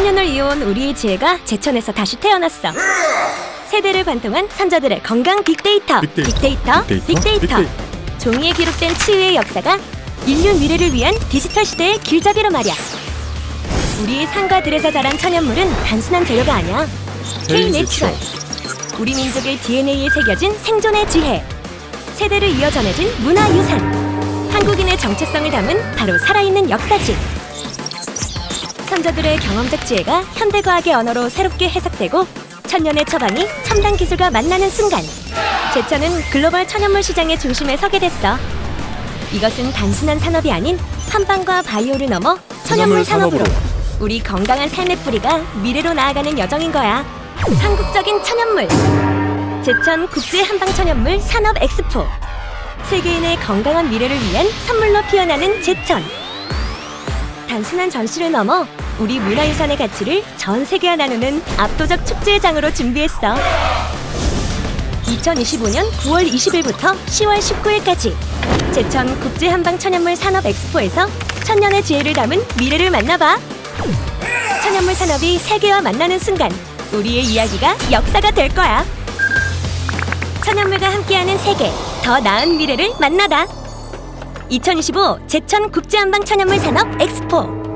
천년을 이어온 우리의 지혜가 제천에서 다시 태어났어. 세대를 관통한 선조들의 건강 빅데이터, 빅데이터, 빅데이터, 빅데이터, 종이에 기록된 치유의 역사가 인류 미래를 위한 디지털 시대의 길잡이로 말이야. 우리의 산과 들에서 자란 천연물은 단순한 재료가 아니야. K 내추럴. 우리 민족의 DNA에 새겨진 생존의 지혜. 세대를 이어 전해진 문화 유산. 한국인의 정체성을 담은 바로 살아있는 역사지. 선조들의 경험적 지혜가 현대과학의 언어로 새롭게 해석되고 천년의 처방이 첨단 기술과 만나는 순간 제천은 글로벌 천연물 시장의 중심에 서게 됐어. 이것은 단순한 산업이 아닌 한방과 바이오를 넘어 천연물 산업으로. 우리 건강한 삶의 뿌리가 미래로 나아가는 여정인 거야. 한국적인 천연물 제천 국제 한방 천연물 산업 엑스포 세계인의 건강한 미래를 위한 선물로 피어나는 제천 단순한 전시를 넘어 우리 문화유산의 가치를 전 세계와 나누는 압도적 축제의 장으로 준비했어. 2025년 9월 20일부터 10월 19일까지 제천 국제 한방 천연물 산업 엑스포에서 천년의 지혜를 담은 미래를 만나봐. 천연물 산업이 세계와 만나는 순간 우리의 이야기가 역사가 될 거야. 천연물과 함께하는 세계, 더 나은 미래를 만나다. 2025 제천 국제 한방 천연물 산업 엑스포